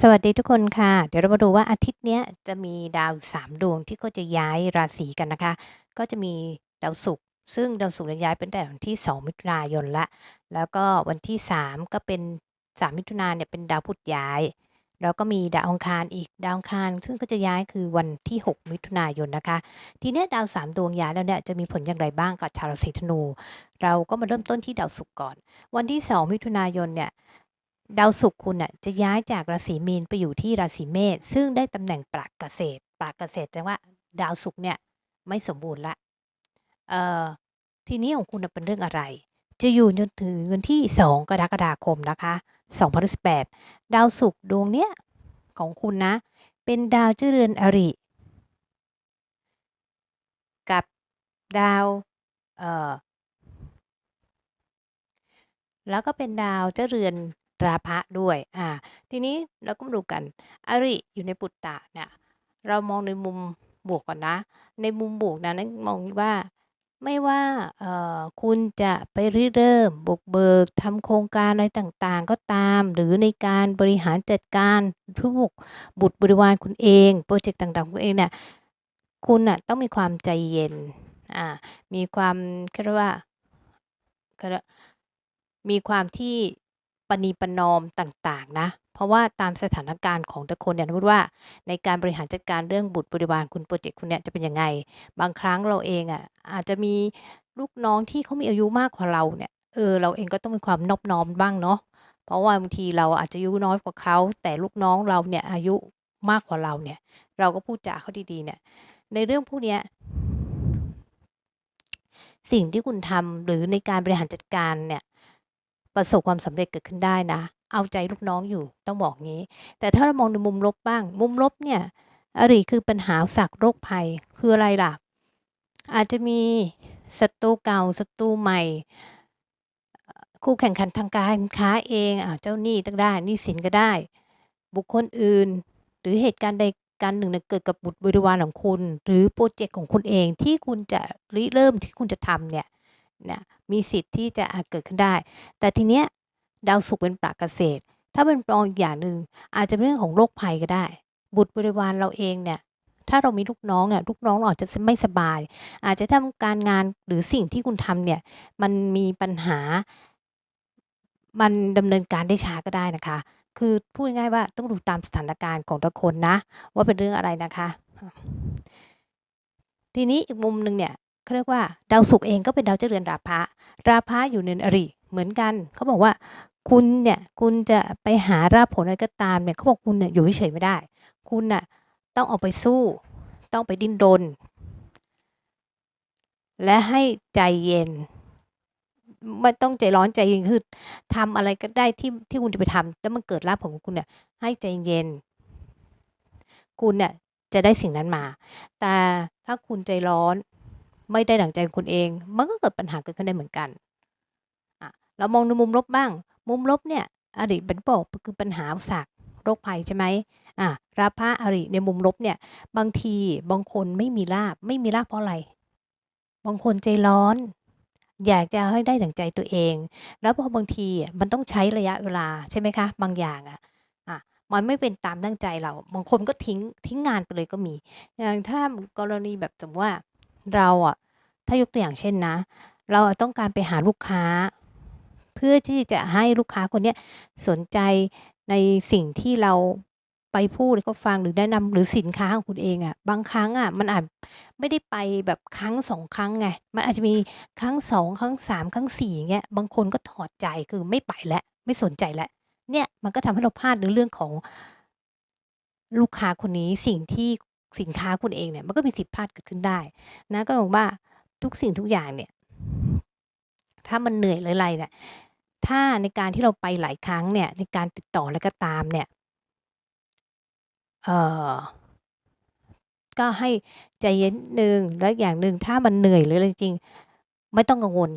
สวัสดีทุกคนค่ะ เดี๋ยวเรามาดูว่าอาทิตย์นี้จะมีดาวสามดวงที่ก็จะย้ายราศีกันนะคะ ก็จะมีดาวศุกร์ซึ่งดาวศุกร์เนี่ยย้ายเป็นแต่วันที่ 2 มิถุนายนละ แล้วก็วันที่ 3 ก็เป็น 3 มิถุนายนเนี่ยเป็นดาวพุธย้าย แล้วก็มีดาวอังคารอีกดาวอังคาร ซึ่งก็จะย้ายคือวันที่ 6 มิถุนายนนะคะ ทีนี้ดาวสามดวงย้ายแล้วเนี่ยจะมีผลอย่างไรบ้างกับชาวราศีธนู เราก็มาเริ่มต้นที่ดาวศุกร์ก่อน วันที่ 2 มิถุนายนเนี่ย ดาวศุกร์คุณน่ะจะย้ายจากราศีมีนไปอยู่ที่ราศีเมษซึ่งได้ตำแหน่งปลักเกษตรปลักเกษตรแปลว่า ดาวศุกร์เนี่ยไม่สมบูรณ์ละเอ่อทีนี้ของคุณเป็นเรื่องอะไร จะอยู่จนถึงวันที่ 2 กรกฎาคมนะคะ2018ดาวศุกร์ดวงเนี้ยของคุณนะ เป็นดาวเจ้าเรือนอริ กับดาวเอ่อแล้วก็เป็นดาวเจ้าเรือน ราพะด้วยอ่าทีนี้เราก็มาดูกัน อริอยู่ในปุตตะเนี่ยเรามองในมุมบวกก่อนนะ ในมุมบวกนะนั้นมองว่าไม่ว่าคุณจะไปริเริ่มบุกเบิกทำโครงการอะไรต่างๆ ก็ตาม หรือในการบริหารจัดการทุกบุตรบริวารคุณเองโปรเจกต์ต่างๆคุณเองเนี่ยคุณน่ะต้องมีความใจเย็นอ่ามีความเรียกว่ามีความที่ ประนีประนอมต่างๆนะเพราะว่าตามสถานการณ์ของแต่คนเนี่ยสมมติว่าในการบริหารจัดการเรื่องบุตรบริวารคุณโปรเจกต์คุณเนี่ยจะเป็นยังไง บางครั้งเราเองอะอาจจะมีลูกน้องที่เขามีอายุมากกว่าเราเนี่ยเออเราเองก็ต้องมีความนอบน้อมบ้างเนาะเพราะว่าบางทีเราอาจจะอายุน้อยกว่าเขาแต่ลูกน้องเราเนี่ยอายุมากกว่าเราเนี่ย เราก็พูดจาเขาดีๆเนี่ย ในเรื่องพวกเนี้ยสิ่งที่คุณทำหรือในการบริหารจัดการเนี่ย ประสบความสำเร็จเกิดขึ้นได้นะ เอาใจลูกน้องอยู่ต้องบอกงี้ แต่ถ้าเรามองในมุมลบบ้าง มุมลบเนี่ยอริคือปัญหาสักโรคภัยคืออะไรล่ะ อาจจะมีศัตรูเก่าศัตรูใหม่ คู่แข่งขันทางการค้าเองอ่าเจ้าหนี้ต้องได้หนี้สินก็ได้ บุคคลอื่น หรือเหตุการณ์ใดการหนึ่งเนี่ยเกิดกับบุตรบริวารของคุณ หรือโปรเจกต์ของคุณเองที่คุณจะริเริ่มที่คุณจะทำเนี่ย นะมีสิทธิ์ที่จะเกิดขึ้นได้ แต่ทีเนี้ยดาวศุกร์เป็นปราเกษตร ถ้าเป็นปรองอีกอย่างหนึ่งอาจจะเป็นเรื่องของโรคภัยก็ได้ บุตรบริวารเราเองเนี่ยถ้าเรามีลูกน้องเนี่ยลูกน้องเราอาจจะไม่สบาย อาจจะทำการงานหรือสิ่งที่คุณทำเนี่ยมันมีปัญหา มันดำเนินการได้ช้าก็ได้นะคะ คือพูดง่ายว่าต้องดูตามสถานการณ์ของแต่คนนะ ว่าเป็นเรื่องอะไรนะคะ ทีนี้อีกมุมหนึ่งเนี่ย เขาเรียกว่าดาวศุกร์เองก็เป็นดาวเจรือนราพะราพะอยู่ในอริเหมือนกัน เขาบอกว่าคุณเนี่ยคุณจะไปหาราผลอะไรก็ตามเนี่ยเขาบอกคุณเนี่ยอยู่เฉยไม่ได้ คุณน่ะต้องออกไปสู้ ต้องไปดิ้นรน และให้ใจเย็น ไม่ต้องใจร้อนใจเย็นคือทำอะไรก็ได้ที่ที่คุณจะไปทำแล้วมันเกิดลาผลของคุณเนี่ยให้ใจเย็น คุณเนี่ยจะได้สิ่งนั้นมา แต่ถ้าคุณใจร้อน ไม่ได้ดั่งใจคุณเอง มันก็เกิดปัญหาเกิดขึ้นได้เหมือนกันอะเรามองในมุมลบบ้าง มุมลบเนี่ยอริเป็นบอกคือปัญหาสักโรคภัยใช่ไหมอะราพะอริในมุมลบเนี่ยบางทีบางคนไม่มีลาบไม่มีลาบเพราะอะไรบางคนใจร้อน อยากจะให้ได้ดั่งใจตัวเอง แล้วพอบางทีมันต้องใช้ระยะเวลาใช่ไหมคะ บางอย่างอะอะมันไม่เป็นตามตั้งใจเรา บางคนก็ทิ้งทิ้งงานไปเลยก็มี อย่างถ้ากรณีแบบสมมติว่า เราอะถ้ายกตัวอย่างเช่นนะ เราต้องการไปหาลูกค้า เพื่อที่จะให้ลูกค้าคนเนี้ยสนใจในสิ่งที่เราไปพูดให้เขาฟังหรือแนะนำหรือสินค้าของคุณเองอะบางครั้งอะมันอาจไม่ได้ไปแบบครั้งสองครั้งไงมันอาจจะมีครั้งสองครั้งสามครั้งสี่อย่างเงี้ยบางคนก็ถอดใจคือไม่ไปแล้วไม่สนใจแล้วเนี่ยมันก็ทำให้เราพลาดในเรื่องของลูกค้าคนนี้สิ่งที่ สินค้าคุณเองเนี่ยมันก็มีสิทธิพลาดเกิดขึ้นได้นะก็บอกว่าทุกสิ่งทุกอย่างเนี่ย ถ้ามันเหนื่อยหรือะไรเนี่ยถ้าในการที่เราไปหลายครั้งเนี่ย ในการติดต่ออะไรก็ตามเนี่ยเออก็ให้ใจเย็นหนึ่งแล้วอย่างหนึ่งถ้ามันเหนื่อยหรืออะไรจริง ไม่ต้องกังวล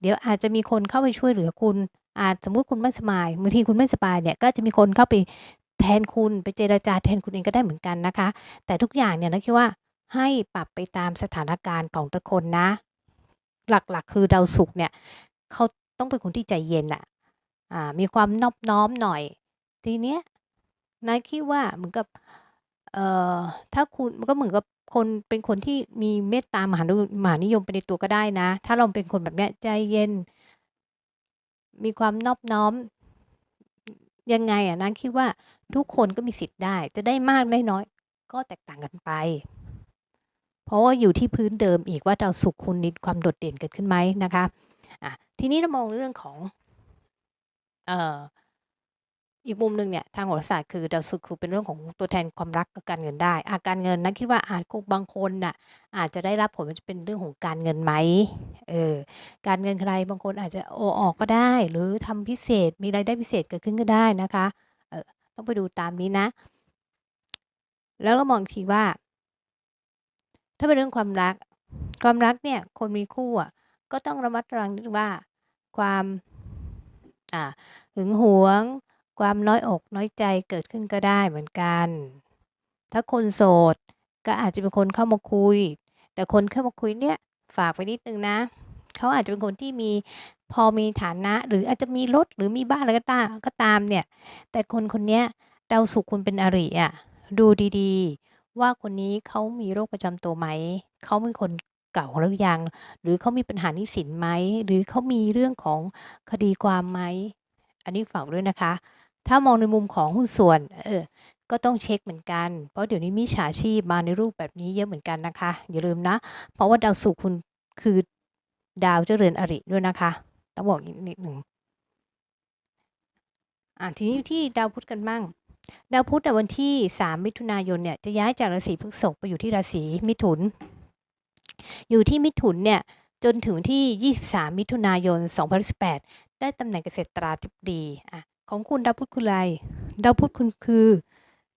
เดี๋ยวอาจจะมีคนเข้าไปช่วยเหลือคุณ อาจสมมุติคุณไม่สบายบางทีคุณไม่สบายเนี่ย ก็จะมีคนเข้าไป แทนคุณไปเจรจาแทนคุณเองก็ได้เหมือนกันนะคะ แต่ทุกอย่างเนี่ยนะคิดว่าให้ปรับไปตามสถานการณ์ของแต่คนนะ หลักๆ คือดาวศุกร์เนี่ยเขาต้องเป็นคนที่ใจเย็นอะอ่ามีความนอบน้อมหน่อย ทีเนี้ยนะคิดว่าเหมือนกับเอ่อถ้าคุณมันก็เหมือนกับคนเป็นคนที่มีเมตตามหานุมหานิยมไปในตัวก็ได้นะ ถ้าเราเป็นคนแบบเนี้ยใจเย็น มีความนอบน้อม ยังไงอะนะคิดว่าทุกคนก็มีสิทธิ์ได้ จะได้มากได้น้อย ก็แตกต่างกันไป เพราะว่าอยู่ที่พื้นเดิมอีกว่าดาวศุกร์คุณมีความโดดเด่นเกิดขึ้นไหมนะคะอะทีนี้เรามองเรื่องของเอ่ออีกมุมหนึ่งเนี่ยทางโหราศาสตร์คือดาวศุกร์คือเป็นเรื่องของตัวแทนความรักกับการเงินได้อาการเงินนะคิดว่าอาจบางคนน่ะอาจจะได้รับผลมันจะเป็นเรื่องของการเงินไหม เออการเงินใครบางคนอาจจะโอออกก็ได้ หรือทำพิเศษมีรายได้พิเศษเกิดขึ้นก็ได้นะคะเออต้องไปดูตามนี้นะ แล้วเรามองทีว่า ถ้าเป็นเรื่องความรัก ความรักเนี่ย คนมีคู่อะก็ต้องระมัดระวังนิดว่าความอ่าหึงหวง ความน้อยอกน้อยใจเกิดขึ้นก็ได้เหมือนกัน ถ้าคนโสดก็อาจจะเป็นคนเข้ามาคุย แต่คนเข้ามาคุยเนี่ยฝากไว้นิดนึงนะ เขาอาจจะเป็นคนที่มีพอมีฐานะ หรืออาจจะมีรถหรือมีบ้านอะไรก็ตามก็ตามเนี่ย แต่คนคนนี้ดาวศุกร์คุณเป็นอริอะดูดีๆ ว่าคนนี้เขามีโรคประจำตัวไหมเขาเป็นคนเก่าหรือยัง หรือเขามีปัญหาหนี้สินไหมหรือเขามีเรื่องของคดีความไหมอันนี้ฝากด้วยนะคะ ถ้ามองในมุมของหุ้นส่วนเออ ก็ต้องเช็คเหมือนกัน เพราะเดี๋ยวนี้มิจฉาชีพมาในรูปแบบนี้เยอะเหมือนกันนะคะ อย่าลืมนะ เพราะว่าดาวศุกร์คุณคือ ดาวเจรือนอริด้วยนะคะ ต้องบอกอีกนิดหนึ่งอ่าทีนี้ที่ดาวพุธกันบ้าง ดาวพุธในวันที่ 3 มิถุนายนเนี่ยจะย้ายจากราศีพฤษภไปอยู่ที่ราศีมิถุน อยู่ที่มิถุนเนี่ยจนถึงที่ 23 มิถุนายน 2018 ได้ตำแหน่งเกษตราธิบดีอะของคุณดาวพุธคืออะไร ดาวพุธคุณคือ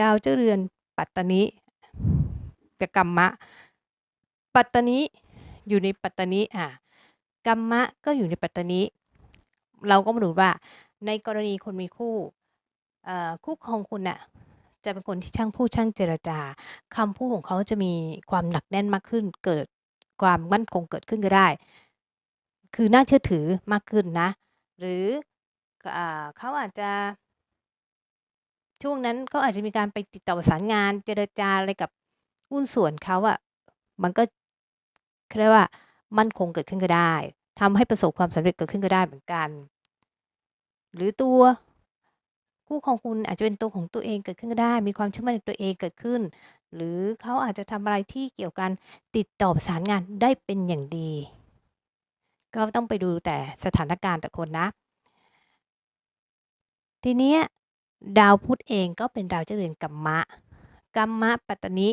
ดาวเจรือนปัตตานิกับกัมมะ ปัตตานิอยู่ในปัตตานิอะ กัมมะก็อยู่ในปัตตนิเราก็มาดูว่าในกรณีคนมีคู่คู่ครองคุณน่ะจะเป็นคนที่ช่างพูดช่างเจรจาคำพูดของเขาจะมีความหนักแน่นมากขึ้น เกิดความมั่นคงเกิดขึ้นก็ได้ คือน่าเชื่อถือมากขึ้นนะ หรืออเขาอาจจะ ช่วงนั้นเขาอาจจะมีการไปติดต่อประสานงานเจรจาอะไรกับหุ้นส่วนเขาอะมันก็เรียกว่ามั่นคงเกิดขึ้นก็ได้ ทำให้ประสบความสำเร็จเกิดขึ้นก็ได้เหมือนกัน หรือตัวคู่ของคุณอาจจะเป็นตัวของตัวเองเกิดขึ้นก็ได้ มีความเชื่อมั่นในตัวเองเกิดขึ้น หรือเขาอาจจะทำอะไรที่เกี่ยวกันติดต่อประสานงานได้เป็นอย่างดี ก็ต้องไปดูแต่สถานการณ์แต่คนนะ ทีนี้ดาวพุธเองก็เป็นดาวเจ้าเรือนกัมมะกัมมะปัตตนิ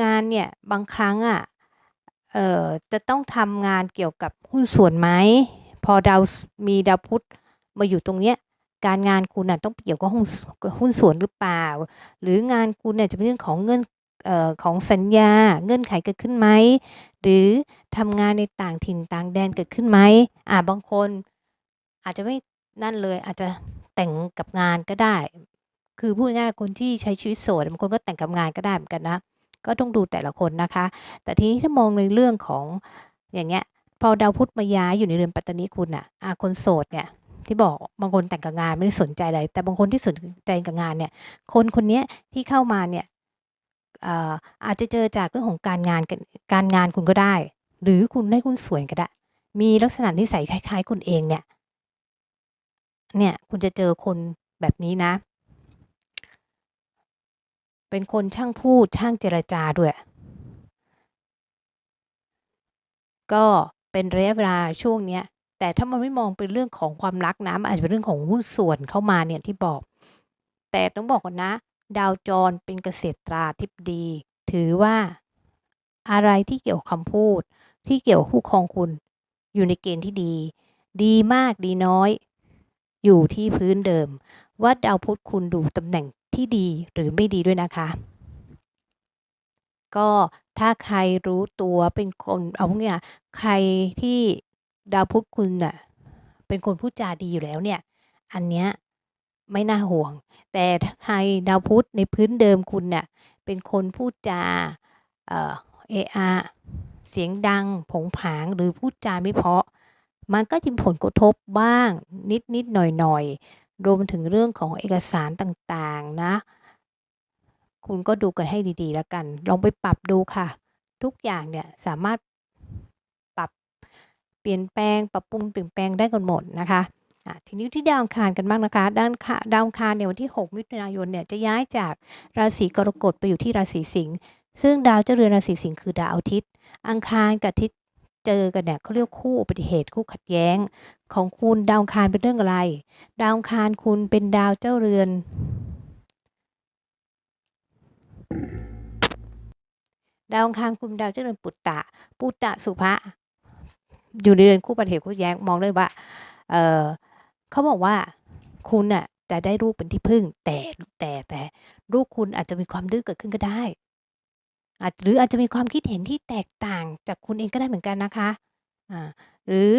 งานเนี่ยบางครั้งอะ เอ่อจะต้องทำงานเกี่ยวกับหุ้นส่วนไหมพอดาวมีดาวพุธมาอยู่ตรงเนี้ยการงานคุณน่ะต้องเกี่ยวกับหุ้นสหุ้นส่วนหรือเปล่า หรืองานคุณเนี่ยจะเป็นเรื่องของเงื่อนเอ่อของสัญญาเงื่อนไขเกิดขึ้นไหมหรือทำงานในต่างถิ่นต่างแดนเกิดขึ้นไหมอ่าบางคน อาจจะไม่นั่นเลยอาจจะแต่งกับงานก็ได้ คือพูดง่ายคนที่ใช้ชีวิตโสดบางคนก็แต่งกับงานก็ได้เหมือนกันนะ ก็ต้องดูแต่ละคนนะคะ แต่ทีนี้ถ้ามองในเรื่องของอย่างเงี้ย พอดาวพุธมาย้ายอยู่ในเรือนปัตตานิคุณน่ะอ่าคนโสดเนี่ยที่บอกบางคนแต่งกับงานไม่ได้สนใจอะไร แต่บางคนที่สนใจกับงานเนี่ย คนคนนี้ที่เข้ามาเนี่ยเอ่อาจจะเจอจากเรื่องของการงานกการงานคุณก็ได้ หรือคุณได้หุ้นส่วนก็ได้ มีลักษณะนิสัยคล้าย ๆ คุณเองเนี่ย เนี่ยคุณจะเจอคนแบบนี้นะ เป็นคนช่างพูดช่างเจรจาด้วย ก็เป็นระยะเวลาช่วงเนี้ย แต่ถ้ามันไม่มองเป็นเรื่องของความรักนะมันอาจจะเป็นเรื่องของหุ้นส่วนเข้ามาเนี่ยที่บอก แต่ต้องบอกก่อนนะ ดาวจรเป็นเกษตราธิบดี ถือว่าอะไรที่เกี่ยวคำพูด ที่เกี่ยวคู่ครองคุณ อยู่ในเกณฑ์ที่ดี ดีมากดีน้อย อยู่ที่พื้นเดิม ว่าดาวพุธคุณดูตำแหน่ง ที่ดีหรือไม่ดีด้วยนะคะ ก็ถ้าใครรู้ตัวเป็นคนเอาพูดง่ายใครที่ดาวพุธคุณน่ะเป็นคนพูดจาดีอยู่แล้วเนี่ย อันเนี้ยไม่น่าห่วง แต่ถ้าใครดาวพุธในพื้นเดิมคุณน่ะเป็นคนพูดจาเออเออะเสียงดัง ผงผางหรือพูดจาไม่เพาะ มันก็จะมีผลกระทบบ้างนิดๆหน่อยๆ รวมถึงเรื่องของเอกสารต่างๆนะ คุณก็ดูกันให้ดีๆ แล้วกัน ลองไปปรับดูค่ะ ทุกอย่างเนี่ยสามารถปรับเปลี่ยนแปลง ปรับปรุงเปลี่ยนแปลงได้กันหมดนะคะะทีนี้ที่ดาวอังคารกันบ้างนะคะ ด้านดาวอังคารเนี่ยวันที่ 6 มิถุนายนเนี่ยจะย้ายจากราศีกรกฎไปอยู่ที่ราศีสิงห์ซึ่งดาวเจ้าเรือนราศีสิงห์คือดาวอาทิตย์ อังคารกับอาทิตย์ เจอกันเนี่ยเขาเรียกคู่อุบัติเหตุคู่ขัดแย้ง ของคุณดาวคารเป็นเรื่องอะไร ดาวคารคุณเป็นดาวเจ้าเรือน ดาวคารคุณดาวเจ้าเรือนปุตตะ ปุตตะสุภะอยู่ในเรือนคู่อุบัติเหตุคู่แย้งมองได้ว่า เออเขาบอกว่าคุณน่ะจะได้ลูกเป็นที่พึ่ง แต่แต่แต่ลูกคุณอาจจะมีความดื้อเกิดขึ้นก็ได้ อาจหรืออาจจะมีความคิดเห็นที่แตกต่างจากคุณเองก็ได้เหมือนกันนะคะอ่าหรือ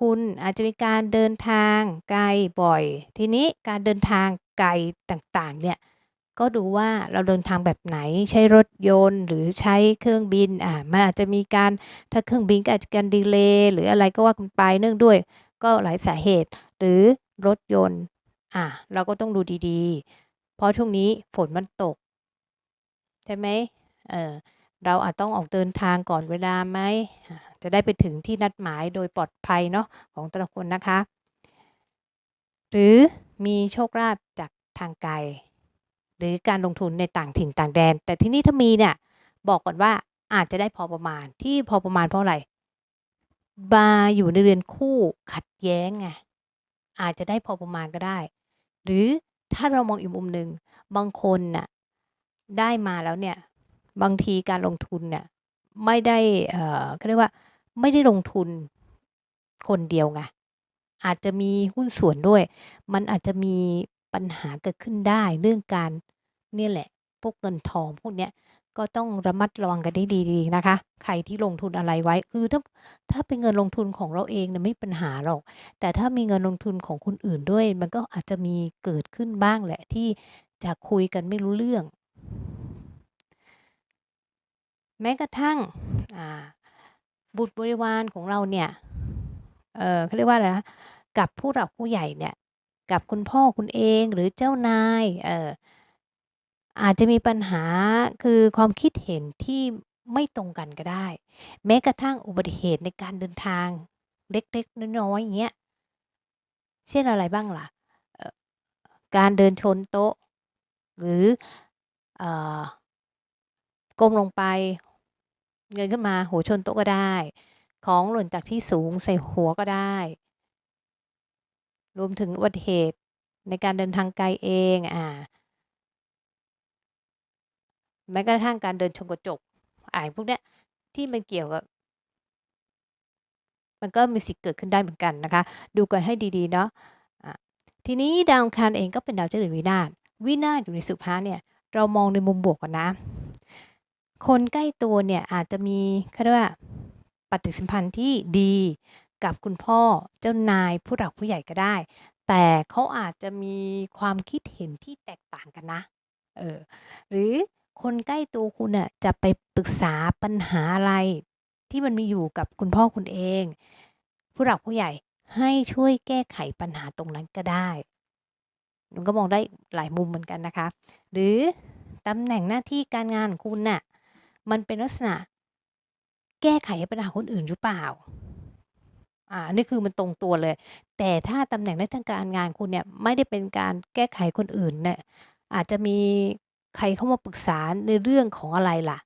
คุณอาจจะมีการเดินทางไกลบ่อย ทีนี้การเดินทางไกลต่างๆเนี่ยก็ดูว่าเราเดินทางแบบไหนใช้รถยนต์หรือใช้เครื่องบินอ่ามันอาจจะมีการถ้าเครื่องบินก็อาจจะการดีเลย์หรืออะไรก็ว่ากันไปเนื่องด้วย ก็หลายสาเหตุ หรือรถยนต์อ่าเราก็ต้องดูดีๆ เพราะช่วงนี้ฝนมันตก ใช่ไหม เออเราอาจต้องออกเดินทางก่อนเวลาไหม จะได้ไปถึงที่นัดหมายโดยปลอดภัยเนาะของแต่ละคนนะคะ หรือมีโชคลาภจากทางไกล หรือการลงทุนในต่างถิ่นต่างแดน แต่ที่นี่ถ้ามีเนี่ยบอกก่อนว่าอาจจะได้พอประมาณที่พอประมาณเพราะอะไรบาอยู่ในเรือนคู่ขัดแย้งไงอาจจะได้พอประมาณก็ได้ หรือถ้าเรามองอีกมุมหนึ่งบางคนน่ะได้มาแล้วเนี่ย บางทีการลงทุนเนี่ยไม่ได้เอ่อเขาเรียกว่าไม่ได้ลงทุนคนเดียวไงอาจจะมีหุ้นส่วนด้วย มันอาจจะมีปัญหาเกิดขึ้นได้เรื่องการเนี่ยแหละพวกเงินทองพวกเนี้ยก็ต้องระมัดระวังกันได้ดีๆนะคะ ใครที่ลงทุนอะไรไว้ คือถ้าถ้าเป็นเงินลงทุนของเราเองเนี่ยไม่ปัญหาหรอก แต่ถ้ามีเงินลงทุนของคนอื่นด้วย มันก็อาจจะมีเกิดขึ้นบ้างแหละที่จะคุยกันไม่รู้เรื่อง แม้กระทั่งบุตรบริวารของเราเนี่ยเออเขาเรียกว่าอะไรนะกับผู้หลักผู้ใหญ่เนี่ยกับคุณพ่อคุณเองหรือเจ้านายเอออาจจะมีปัญหาคือความคิดเห็นที่ไม่ตรงกันก็ได้ แม้กระทั่งอุบัติเหตุในการเดินทางเล็กๆน้อยๆอย่างเงี้ยเช่นอะไรบ้างล่ะการเดินชนโต๊ะ หรืออ ก้มลงไป เงยขึ้นมาหัวชนโต๊ะก็ได้ ของหล่นจากที่สูงใส่หัวก็ได้ รวมถึงอุบัติเหตุในการเดินทางไกลเองอ่าแม้กระทั่งการเดินชนกระจกอ่าพวกเนี้ยที่มันเกี่ยวกับ มันก็มีสิทธิ์เกิดขึ้นได้เหมือนกันนะคะ ดูกันให้ดีๆเนาะะทีนี้ดาวคารเองก็เป็นดาวเจ้าเรือนวินาศวินาศอยู่ในสุภาเนี่ย เรามองในมุมบวกกันนะ คนใกล้ตัวเนี่ยอาจจะมีเขาเรียกว่าปฏิสัมพันธ์ที่ดีกับคุณพ่อเจ้านายผู้หลักผู้ใหญ่ก็ได้ แต่เขาอาจจะมีความคิดเห็นที่แตกต่างกันนะเออหรือคนใกล้ตัวคุณน่ะจะไปปรึกษาปัญหาอะไร ที่มันมีอยู่กับคุณพ่อคุณเอง ผู้หลักผู้ใหญ่ให้ช่วยแก้ไขปัญหาตรงนั้นก็ได้มันก็มองได้หลายมุมเหมือนกันนะคะ หรือตำแหน่งหน้าที่การงานของคุณน่ะ มันเป็นลักษณะ แก้ไขปัญหาคนอื่นหรือเปล่า อ่านนี้คือมันตรงตัวเลย แต่ถ้าตำแหน่งในทางการงานคุณเนี่ยไม่ได้เป็นการแก้ไขคนอื่นเนี่ยอาจจะมีใครเข้ามาปรึกษาในเรื่องของอะไรล่ะ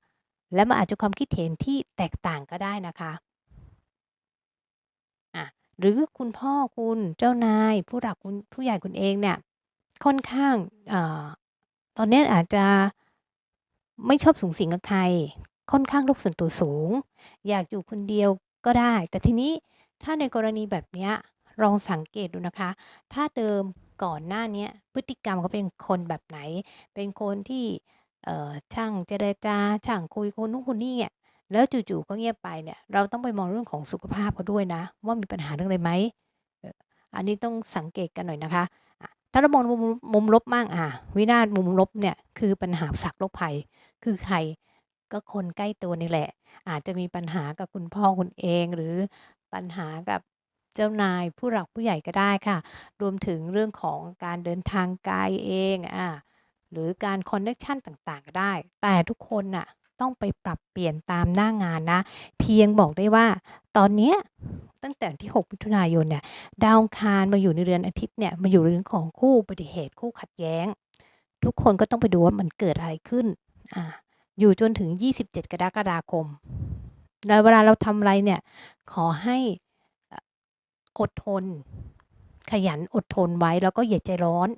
และมันอาจจะความคิดเห็นที่แตกต่างก็ได้นะคะ อะหรือคุณพ่อคุณเจ้านาย ผู้หลักคุณผู้ใหญ่คุณเองเนี่ยค่อนข้างเอ่อตอนนี้อาจจะ ไม่ชอบสูงสิงกับใคร ค่อนข้างโลกส่วนตัวสูง อยากอยู่คนเดียวก็ได้ แต่ทีนี้ถ้าในกรณีแบบเนี้ยลองสังเกตดูนะคะ ถ้าเดิมก่อนหน้านี้พฤติกรรมเขาเป็นคนแบบไหน เป็นคนที่ช่างเจรจาช่างคุยคนนู้นคนนี้เนี่ยแล้วจู่ๆก็เงียบไปเนี่ย เราต้องไปมองเรื่องของสุขภาพเขาด้วยนะ ว่ามีปัญหาเรื่องอะไรไหมอันนี้ต้องสังเกตกันหน่อยนะคะ ถ้าเรามองมุมมุมลบมั่งอะวินาศมุมลบเนี่ยคือปัญหาสักโรคภัย คือใคร ก็คนใกล้ตัวนี่แหละ อาจจะมีปัญหากับคุณพ่อคุณเอง หรือปัญหากับเจ้านายผู้หลักผู้ใหญ่ก็ได้ค่ะ รวมถึงเรื่องของการเดินทางไกลเองอ่าหรือการคอนเน c ชันต่างๆ ก็ได้ แต่ทุกคนน่ะต้องไปปรับเปลี่ยนตามหน้างานนะ เพียงบอกได้ว่า ตอนเนี้ยตั้งแต่วันที่ 6 มิถุนายนเนี่ยดาวอังคารมาอยู่ในเรือนอาทิตย์เนี่ยมาอยู่ในเรื่องของคู่อุบัติเหตุคู่ขัดแย้ง ทุกคนก็ต้องไปดูว่ามันเกิดอะไรขึ้น อยู่จนถึง 27 กรกฎาคมแล้วเวลาเราทำอะไรเนี่ย ขอให้อดทน ขยันอดทนไว้แล้วก็อย่าใจร้อน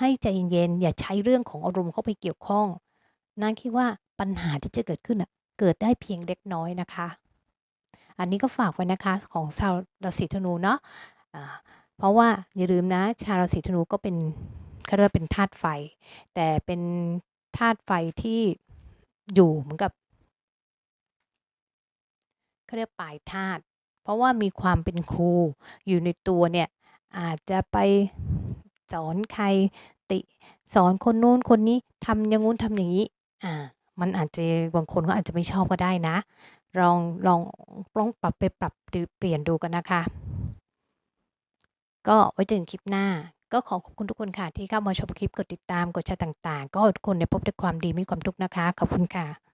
ให้ใจเย็นๆอย่าใช้เรื่องของอารมณ์เข้าไปเกี่ยวข้องนางคิดว่าปัญหาที่จะเกิดขึ้นน่ะเกิดได้เพียงเล็กน้อยนะคะ อันนี้ก็ฝากไว้นะคะของชาวราศีธนูเนาะอ่าเพราะว่าอย่าลืมนะ ชาวราศีธนูก็เป็นเขาเรียกว่าเป็นธาตุไฟ แต่เป็น ธาตุไฟที่อยู่เหมือนกับเขาเรียกปลายธาตุเพราะว่ามีความเป็นครูอยู่ในตัวเนี่ยอาจจะไปสอนใครติสอนคนนู้นคนนี้ทำอย่างงู้นทำอย่างนี้อ่ามันอาจจะบางคนก็อาจจะไม่ชอบก็ได้นะ ลองลองลองปรับไปปรับหรือเปลี่ยนดูกันนะคะ ก็ไว้เจอกันคลิปหน้า ก็ขอขอบคุณทุกคนค่ะที่เข้ามาชมคลิปกดติดตามกดแชร์ต่าง ๆ ก็ทุกคนได้พบแต่ความดีไม่มีความทุกข์นะคะ ขอบคุณค่ะ